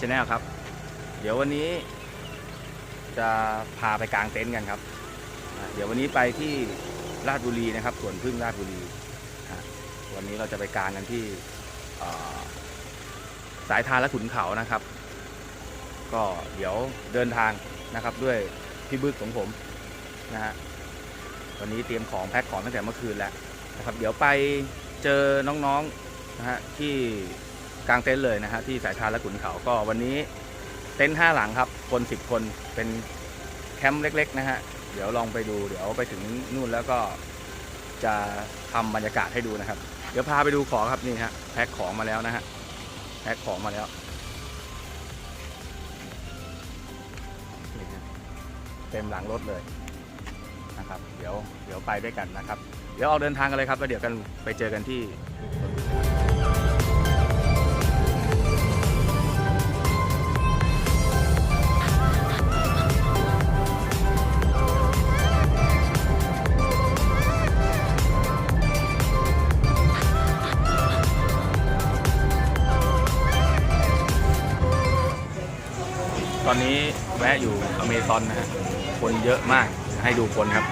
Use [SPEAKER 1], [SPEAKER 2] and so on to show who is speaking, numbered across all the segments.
[SPEAKER 1] ชแนลครับ เดี๋ยววันนี้จะพาไปกางเต็นท์กันครับ เดี๋ยววันนี้ไปที่ราชบุรีนะครับสวนพึ่งราชบุรี วันนี้เราจะไปกางกันที่สายทานและขุนเขานะครับ ก็เดี๋ยวเดินทางนะครับด้วยพี่บึกของผมนะฮะวันนี้เตรียมของแพ็คของตั้งแต่เมื่อคืนแล้วนะครับ เดี๋ยวไปเจอน้องๆนะฮะที่ กลางเต็นท์เลยนะฮะที่สายทานและขุนเขาก็วันนี้เต็นท์ห้าหลังครับ คนสิบคนเป็นแคมป์เล็ก ๆ นะฮะเดี๋ยวลองไปดูเดี๋ยวไปถึงนู่นแล้วก็จะทำบรรยากาศให้ดูนะครับ เดี๋ยวพาไปดูของครับนี่ฮะแพ็คของมาแล้วนะฮะแพ็คของมาแล้วนี่ฮะเต็มหลังรถเลยนะครับ เดี๋ยวเดี๋ยวไปด้วยกันนะครับ เดี๋ยวออกเดินทางกันเลยครับแล้วเดี๋ยวกันไปเจอกันที่ อนนี้แวะอยู่อเมซอนนะฮะคนเยอะมากให้ดูคนครับ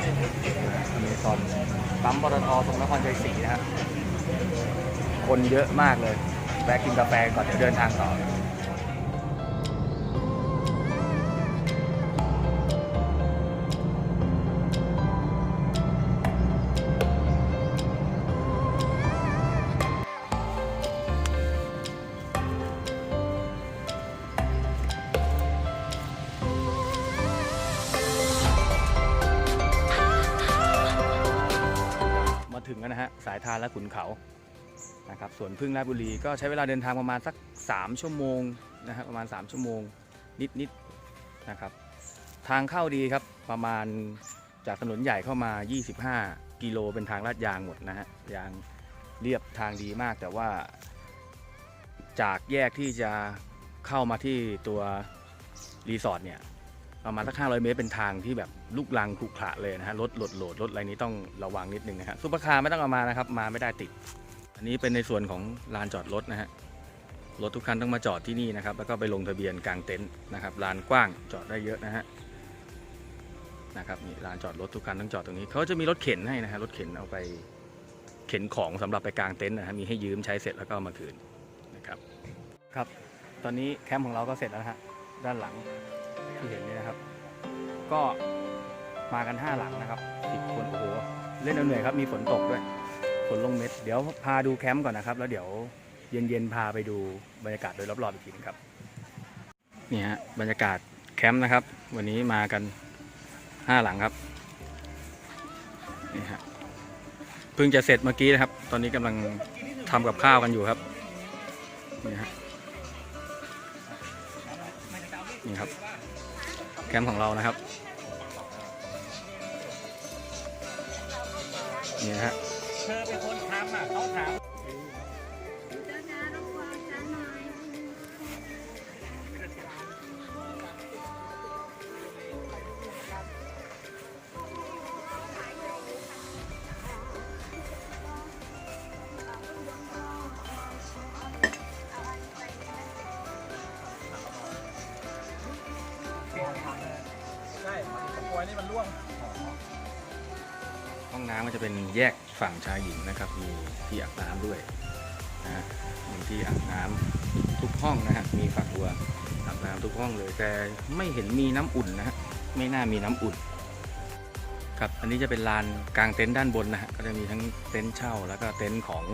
[SPEAKER 1] อเมซอนปั๊มปตทตรงนครชัยศรีนะฮะคนเยอะมากเลยแวะกินกาแฟก่อนเดี๋ยวเดินทางต่อ สายทานและขุนเขานะครับสวนพึ่งราชบุรีก็ใช้เวลาเดินทางประมาณสัก 3 ชั่วโมงนะฮะประมาณ 3 ชั่วโมงนิดๆนะครับทางเข้าดีครับประมาณจากถนนใหญ่เข้ามา 25 กิโลเป็นทางลาดยางหมดนะฮะยางเรียบทางดีมากแต่ว่า จากแยกที่จะเข้ามาที่ตัวรีสอร์ทเนี่ย ประมาณสัก500เมตรเป็นทางที่แบบลูกลังขรุขระเลยนะฮะรถโหลดโหลดรถอะไรนี้ต้องระวังนิดนึงนะฮะซุปเปอร์คาร์ไม่ต้องเอามานะครับมาไม่ได้ติด อันนี้เป็นในส่วนของลานจอดรถนะฮะรถทุกคันต้องมาจอดที่นี่นะครับ แล้วก็ไปลงทะเบียนกลางเต็นท์นะครับลานกว้างจอดได้เยอะนะฮะนะครับนี่ลานจอดรถทุกคันต้องจอดตรงนี้เขาจะมีรถเข็นให้นะฮะรถเข็นเอาไปเข็นของสำหรับไปกลางเต็นท์นะฮะมีให้ยืมใช้เสร็จแล้วก็มาคืนนะครับ ครับ ตอนนี้แคมป์ของเราก็เสร็จแล้วนะฮะด้านหลัง ที่เห็นนี่นะครับ ก็มากัน 5 หลังนะครับสิบคนโอ้โหเล่นเอาเหนื่อยครับมีฝนตกด้วยฝนลงเม็ด เดี๋ยวพาดูแคมป์ก่อนนะครับ แล้วเดี๋ยวเย็นๆพาไปดูบรรยากาศโดยรอบๆอีกทีนึงครับนี่ฮะบรรยากาศแคมป์นะครับ วันนี้มากันห้าหลังครับนี่ฮะเพิ่งจะเสร็จเมื่อกี้นะครับ ตอนนี้กำลังทำกับข้าวกันอยู่ครับนี่ฮะนี่ครับ แคมป์ของเรานะครับนี่นะฮะ
[SPEAKER 2] เธอเป็นคนทำอะเขาถาม
[SPEAKER 1] จะเป็นแยกฝั่งชายหญิงนะครับ มีที่อาบน้ำด้วยนะมีที่อาบน้ำทุกห้องนะฮะ มีฝักบัวอาบน้ำทุกห้องเลย แต่ไม่เห็นมีน้ำอุ่นนะฮะ ไม่น่ามีน้ำอุ่น ครับ อันนี้จะเป็นลานกลางเต็นท์ด้านบนนะฮะ ก็จะมีทั้งเต็นท์เช่า แล้วก็เต็นท์ของ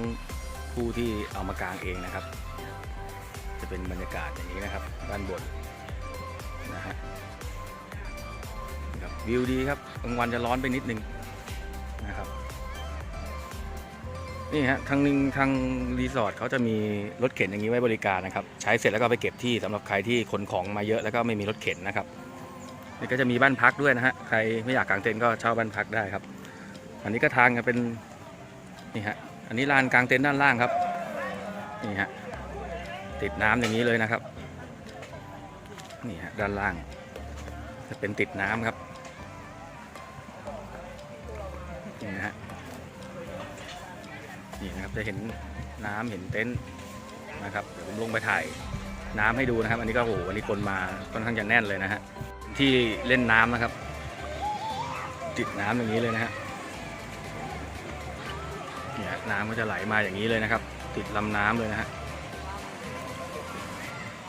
[SPEAKER 1] ผู้ที่เอามากางเองนะครับ จะเป็นบรรยากาศอย่างนี้นะครับ ด้านบนนะฮะครับวิวดีครับกลางวันจะร้อนไปนิดนึง นะครับนี่ฮะทางนึงทางรีสอร์ทเขาจะมีรถเข็นอย่างนี้ไว้บริการนะครับ ใช้เสร็จแล้วก็ไปเก็บที่สำหรับใครที่ขนของมาเยอะแล้วก็ไม่มีรถเข็นนะครับนี่ก็จะมีบ้านพักด้วยนะฮะใครไม่อยากกางเต็นท์ก็เช่าบ้านพักได้ครับ อันนี้ก็ทางกันเป็นนี่ฮะอันนี้ลานกางเต็นท์ด้านล่างครับนี่ฮะติดน้ำอย่างนี้เลยนะครับนี่ฮะด้านล่าง จะเป็นติดน้ำครับ นี่นะฮะนี่นะครับจะเห็นน้ำเห็นเต็นท์นะครับเดี๋ยวผมลงไปถ่ายน้ำให้ดูนะครับ อันนี้ก็โอ้โหวันนี้คนมาค่อนข้างจะแน่นเลยนะฮะที่เล่นน้ำนะครับติดน้ำอย่างนี้เลยนะฮะเนี่ยน้ำก็จะไหลมาอย่างนี้เลยนะครับ ติดลำน้ำเลยนะฮะ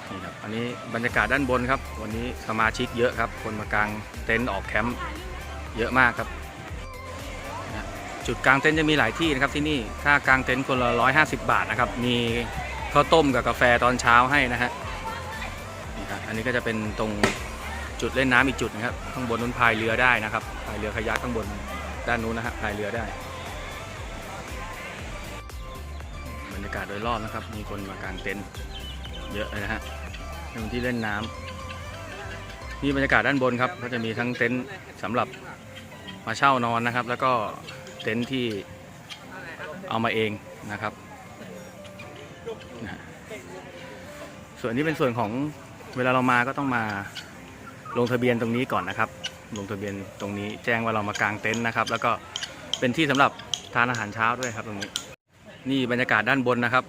[SPEAKER 1] นี่ครับอันนี้บรรยากาศด้านบนครับ วันนี้สมาชิกเยอะครับ คนมากางเต็นท์ออกแคมป์เยอะมากครับ จุดกางเต็นท์จะมีหลายที่นะครับที่นี่ค่ากางเต็นท์คนละ 150 บาทนะครับ มีข้าวต้มกับกาแฟตอนเช้าให้นะฮะนี่ครับอันนี้ก็จะเป็นตรงจุดเล่นน้ำอีกจุดนะครับ ข้างบนนู้นพายเรือได้นะครับพายเรือขยักข้างบนด้านนู้นนะฮะพายเรือได้ บรรยากาศโดยรอบนะครับ มีคนมากางเต็นท์เยอะเลยนะฮะเป็นที่เล่นน้ำนี่บรรยากาศด้านบนครับ ก็จะมีทั้งเต็นท์สำหรับมาเช่านอนนะครับ แล้วก็ ต็นท์ที่เอามาเองนะครับ ส่วนนี้เป็นส่วนของเวลาเรามาก็ต้องมาลงทะเบียนตรงนี้ก่อนนะครับ ลงทะเบียนตรงนี้แจ้งว่าเรามากางเต็นท์นะครับ แล้วก็เป็นที่สำหรับทานอาหารเช้าด้วยครับตรงนี้ นี่บรรยากาศด้านบนนะครับ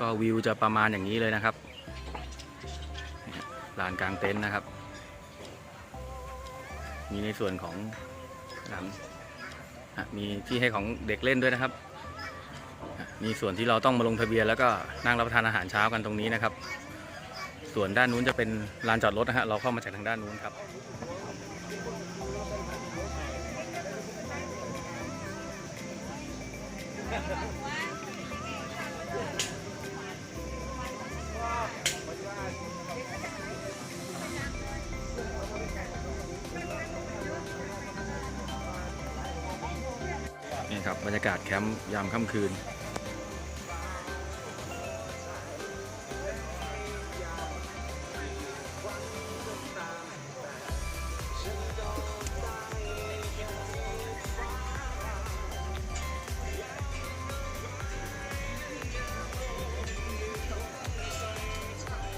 [SPEAKER 1] ก็วิวจะประมาณอย่างนี้เลยนะครับลานกลางเต็นท์นะครับ มีในส่วนของลานอะ มีที่ให้ของเด็กเล่นด้วยนะครับ มีส่วนที่เราต้องมาลงทะเบียนแล้วก็นั่งรับประทานอาหารเช้ากันตรงนี้นะครับ ส่วนด้านนู้นจะเป็นลานจอดรถนะฮะเราเข้ามาจากทางด้านนู้นครับนี่ ครับบรรยากาศแคมป์ยามค่ำคืน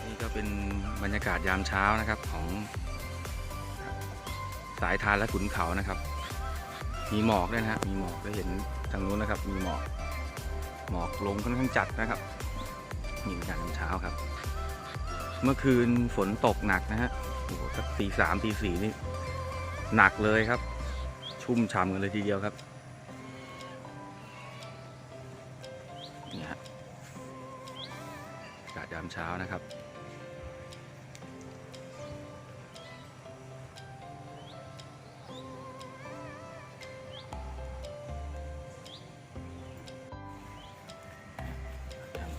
[SPEAKER 1] นี่ก็เป็นบรรยากาศยามเช้านะครับของสายทานและขุนเขานะครับ มีหมอกด้วยนะฮะมีหมอกก็เห็นทางนู้นนะครับ มีหมอก หมอกลงค่อนข้างจัดนะครับนี่เป็นการยามเช้าครับ เมื่อคืนฝนตกหนักนะฮะโอ้โหสักตีสามตีสี่นี่หนักเลยครับ ชุ่มฉ่ำกันเลยทีเดียวครับนี่ฮะอากาศยามเช้านะครับ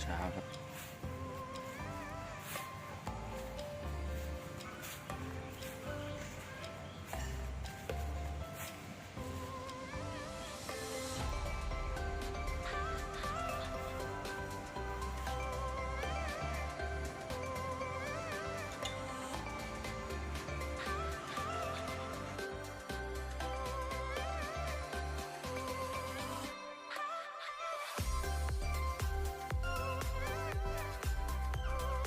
[SPEAKER 1] ครับ